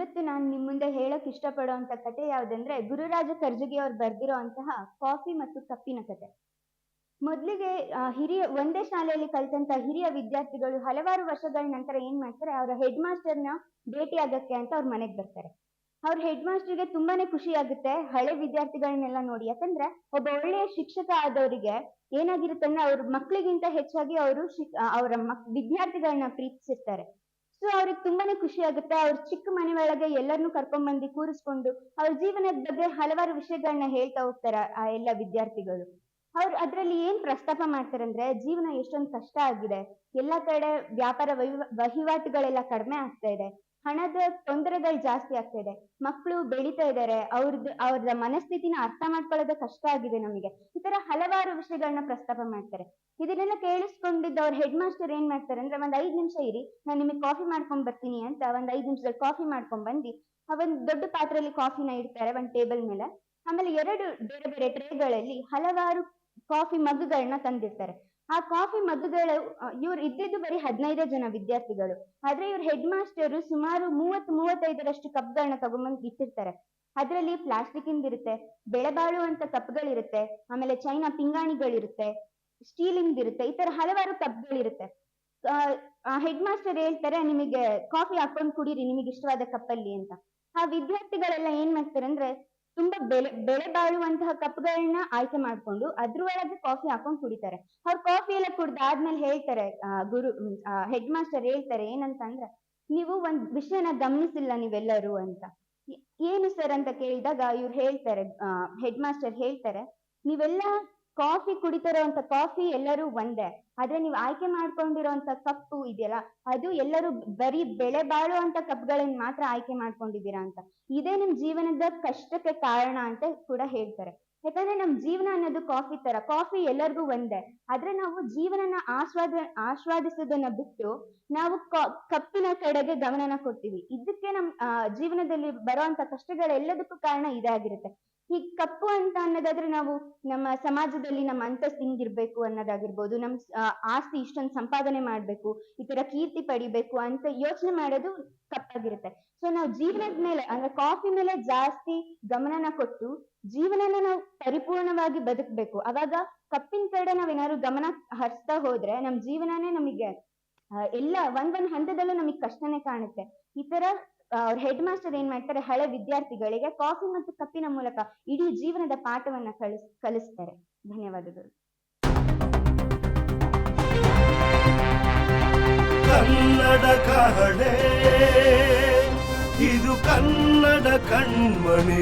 ಇವತ್ತು ನಾನು ನಿಮ್ಮ ಮುಂದೆ ಹೇಳಕ್ ಇಷ್ಟಪಡುವಂತ ಕತೆ ಯಾವುದಂದ್ರೆ ಗುರುರಾಜ ಕರ್ಜಗಿ ಅವ್ರು ಬರೆದಿರುವಂತಹ ಕಾಫಿ ಮತ್ತು ಕಪ್ಪಿನ ಕತೆ. ಮೊದಲಿಗೆ ಹಿರಿಯ, ಒಂದೇ ಶಾಲೆಯಲ್ಲಿ ಕಲಿತಂತ ಹಿರಿಯ ವಿದ್ಯಾರ್ಥಿಗಳು ಹಲವಾರು ವರ್ಷಗಳ ನಂತರ ಏನ್ ಮಾಡ್ತಾರೆ, ಅವರ ಹೆಡ್ ಮಾಸ್ಟರ್ನ ಭೇಟಿ ಆಗಕ್ಕೆ ಅಂತ ಅವ್ರ ಮನೆಗೆ ಬರ್ತಾರೆ. ಅವ್ರ ಹೆಡ್ ಮಾಸ್ಟರ್ಗೆ ತುಂಬಾನೇ ಖುಷಿ ಆಗುತ್ತೆ, ಹಳೆ ವಿದ್ಯಾರ್ಥಿಗಳನ್ನೆಲ್ಲ ನೋಡಿ. ಯಾಕಂದ್ರೆ ಒಬ್ಬ ಒಳ್ಳೆಯ ಶಿಕ್ಷಕ ಆದವರಿಗೆ ಏನಾಗಿರುತ್ತೆ ಅಂದ್ರೆ ಅವ್ರ ಮಕ್ಳಿಗಿಂತ ಹೆಚ್ಚಾಗಿ ಅವರು ಅವರ ಮಕ್ ವಿದ್ಯಾರ್ಥಿಗಳನ್ನ ಪ್ರೀತಿಸಿರ್ತಾರೆ. ಸೊ ಅವ್ರಿಗೆ ತುಂಬಾನೇ ಖುಷಿ ಆಗುತ್ತೆ. ಅವ್ರ ಚಿಕ್ಕ ಮನೆ ಒಳಗೆ ಎಲ್ಲರನ್ನೂ ಕರ್ಕೊಂಡ್ ಬಂದು ಕೂರಿಸ್ಕೊಂಡು ಅವ್ರ ಜೀವನದ ಬಗ್ಗೆ ಹಲವಾರು ವಿಷಯಗಳನ್ನ ಹೇಳ್ತಾ ಹೋಗ್ತಾರೆ ಆ ಎಲ್ಲ ವಿದ್ಯಾರ್ಥಿಗಳು. ಅವ್ರು ಅದ್ರಲ್ಲಿ ಏನ್ ಪ್ರಸ್ತಾಪ ಮಾಡ್ತಾರೆ ಅಂದ್ರೆ ಜೀವನ ಎಷ್ಟೊಂದ್ ಕಷ್ಟ ಆಗಿದೆ. ಎಲ್ಲಾ ಕಡೆ ವ್ಯಾಪಾರ ವಹಿವ, ವಹಿವಾಟುಗಳೆಲ್ಲ ಕಡಿಮೆ ಆಗ್ತಾ ಇದೆ. ಹಣದ ತೊಂದರೆಗಳು ಜಾಸ್ತಿ ಆಗ್ತಾ ಇದೆ. ಮಕ್ಕಳು ಬೆಳಿತಾ ಇದ್ದಾರೆ ಅವ್ರದ್ದು ಅವ್ರ ಮನಸ್ಥಿತಿನ ಅರ್ಥ ಮಾಡ್ಕೊಳ್ಳೋದೇ ಕಷ್ಟ ಆಗಿದೆ ನಮಗೆ. ಈ ತರ ಹಲವಾರು ವಿಷಯಗಳನ್ನ ಪ್ರಸ್ತಾಪ ಮಾಡ್ತಾರೆ. ಇದನ್ನೆಲ್ಲ ಕೇಳಿಸ್ಕೊಂಡಿದ್ದ ಅವ್ರ ಹೆಡ್ ಮಾಸ್ಟರ್ ಏನ್ ಮಾಡ್ತಾರೆ ಅಂದ್ರೆ ಒಂದ್ ಐದ್ ನಿಮಿಷ ಇರಿ, ನಾನು ನಿಮಗೆ ಕಾಫಿ ಮಾಡ್ಕೊಂಡ್ ಬರ್ತೀನಿ ಅಂತ ಒಂದ್ ಐದ್ ನಿಮಿಷದಲ್ಲಿ ಕಾಫಿ ಮಾಡ್ಕೊಂಡ್ ಬಂದಿ, ಆ ಒಂದ್ ದೊಡ್ಡ ಪಾತ್ರೆಯಲ್ಲಿ ಕಾಫಿನ ಇಡ್ತಾರೆ ಒಂದ್ ಟೇಬಲ್ ಮೇಲೆ. ಆಮೇಲೆ ಎರಡು ಬೇರೆ ಬೇರೆ ಟ್ರೇಗಳಲ್ಲಿ ಹಲವಾರು ಕಾಫಿ ಮಗ್ಗುಗಳನ್ನ ತಂದಿರ್ತಾರೆ. ಆ ಕಾಫಿ ಮಗ್ಗುಗಳು ಇವ್ರು ಇದ್ದಿದ್ದು ಬರೀ ಹದಿನೈದೇ ಜನ ವಿದ್ಯಾರ್ಥಿಗಳು. ಆದ್ರೆ ಇವ್ರ ಹೆಡ್ ಮಾಸ್ಟರ್ ಸುಮಾರು ಮೂವತ್ ಮೂವತ್ತೈದರಷ್ಟು ಕಪ್ಗಳನ್ನ ತಗೊಂಡ್ಬಂದು ಇಟ್ಟಿರ್ತಾರೆ. ಅದರಲ್ಲಿ ಪ್ಲಾಸ್ಟಿಕ್ ಇರುತ್ತೆ ಬೆಳೆ ಬಾಳುವಂತ ಕಪ್ಗಳಿರುತ್ತೆ, ಆಮೇಲೆ ಚೈನಾ ಪಿಂಗಾಣಿಗಳಿರುತ್ತೆ ಸ್ಟೀಲಿಂದ ಇರುತ್ತೆ, ಈ ತರ ಹಲವಾರು ಕಪ್ಗಳಿರುತ್ತೆ. ಹೆಡ್ ಮಾಸ್ಟರ್ ಹೇಳ್ತಾರೆ, ನಿಮಗೆ ಕಾಫಿ ಹಾಕೊಂಡು ಕುಡೀರಿ ನಿಮಗೆ ಇಷ್ಟವಾದ ಕಪ್ಪಲ್ಲಿ ಅಂತ. ಆ ವಿದ್ಯಾರ್ಥಿಗಳೆಲ್ಲ ಏನ್ ಮಾಡ್ತಾರೆ ಅಂದ್ರೆ ತುಂಬಾ ಬೆಲೆ ಬೆಲೆ ಬಾಳುವಂತಹ ಕಪ್ಗಳನ್ನ ಆಯ್ಕೆ ಮಾಡ್ಕೊಂಡು ಅದ್ರೊಳಗೆ ಕಾಫಿ ಹಾಕೊಂಡು ಕುಡಿತಾರೆ. ಅವ್ರು ಕಾಫಿ ಎಲ್ಲ ಕುಡ್ದಾದ್ಮೇಲೆ ಹೇಳ್ತಾರೆ ಗುರು ಹೆಡ್ ಮಾಸ್ಟರ್ ಹೇಳ್ತಾರೆ ಏನಂತ ಅಂದ್ರೆ ನೀವು ಒಂದ್ ವಿಷಯನ ಗಮನಿಸಿಲ್ಲ ನೀವೆಲ್ಲರೂ ಅಂತ. ಏನು ಸರ್ ಅಂತ ಕೇಳಿದಾಗ ಇವ್ರು ಹೇಳ್ತಾರೆ ಹೆಡ್ ಮಾಸ್ಟರ್ ಹೇಳ್ತಾರೆ, ನೀವೆಲ್ಲ ಕಾಫಿ ಕುಡಿತಿರೋಂತ ಕಾಫಿ ಎಲ್ಲರೂ ಒಂದೇ. ಆದ್ರೆ ನೀವು ಆಯ್ಕೆ ಮಾಡ್ಕೊಂಡಿರೋಂತ ಕಪ್ಪು ಇದೆಯಲ್ಲ, ಅದು ಎಲ್ಲರೂ ಬರೀ ಬೆಳೆ ಬಾಳುವಂತ ಕಪ್ಗಳನ್ನ ಮಾತ್ರ ಆಯ್ಕೆ ಮಾಡ್ಕೊಂಡಿದ್ದೀರಾ ಅಂತ. ಇದೇ ನಿಮ್ ಜೀವನದ ಕಷ್ಟಕ್ಕೆ ಕಾರಣ ಅಂತ ಕೂಡ ಹೇಳ್ತಾರೆ. ಯಾಕಂದ್ರೆ ನಮ್ ಜೀವನ ಅನ್ನೋದು ಕಾಫಿ ತರ. ಕಾಫಿ ಎಲ್ಲರಿಗೂ ಒಂದೇ. ಆದ್ರೆ ನಾವು ಜೀವನನ ಆಸ್ವಾದ, ಆಸ್ವಾದಿಸೋದನ್ನ ಬಿಟ್ಟು ನಾವು ಕಪ್ಪಿನ ಕಡೆಗೆ ಗಮನನ ಕೊಡ್ತೀವಿ. ಇದಕ್ಕೆ ನಮ್ ಜೀವನದಲ್ಲಿ ಬರುವಂತ ಕಷ್ಟಗಳೆಲ್ಲದಕ್ಕೂ ಕಾರಣ ಇದಾಗಿರುತ್ತೆ. ಈ ಕಪ್ಪು ಅಂತ ಅನ್ನೋದಾದ್ರೆ ನಾವು ನಮ್ಮ ಸಮಾಜದಲ್ಲಿ ನಮ್ಮ ಅಂತಸ್ತು ಹಿಂಗಿರ್ಬೇಕು ಅನ್ನೋದಾಗಿರ್ಬೋದು, ನಮ್ ಆಸ್ತಿ ಇಷ್ಟೊಂದು ಸಂಪಾದನೆ ಮಾಡ್ಬೇಕು, ಈ ತರ ಕೀರ್ತಿ ಪಡಿಬೇಕು ಅಂತ ಯೋಚನೆ ಮಾಡೋದು ಕಪ್ಪಾಗಿರುತ್ತೆ. ಸೊ ನಾವು ಜೀವನದ ಮೇಲೆ, ಅಂದ್ರೆ ಕಾಫಿ ಮೇಲೆ ಜಾಸ್ತಿ ಗಮನನ ಕೊಟ್ಟು ಜೀವನನ ನಾವು ಪರಿಪೂರ್ಣವಾಗಿ ಬದುಕ್ಬೇಕು. ಅವಾಗ ಕಪ್ಪಿನ ಕಡೆ ನಾವೇನಾದ್ರು ಗಮನ ಹರಿಸ್ತಾ ಹೋದ್ರೆ ನಮ್ ಜೀವನನೇ ನಮಗೆ ಎಲ್ಲ ಒಂದ್ ಒಂದ್ ಹಂತದಲ್ಲೂ ನಮಗ್ ಕಷ್ಟನೇ ಕಾಣುತ್ತೆ. ಈ ತರ ಅವ್ರ ಹೆಡ್ ಮಾಸ್ಟರ್ ಏನ್ ಮಾಡ್ತಾರೆ, ಹಳೆ ವಿದ್ಯಾರ್ಥಿಗಳಿಗೆ ಕಾಫಿ ಮತ್ತು ಕಪ್ಪಿನ ಮೂಲಕ ಇಡೀ ಜೀವನದ ಪಾಠವನ್ನ ಕಲಿಸ್, ಕಲಿಸ್ತಾರೆ. ಧನ್ಯವಾದಗಳು. ಕನ್ನಡ கண்மணிகளானதே.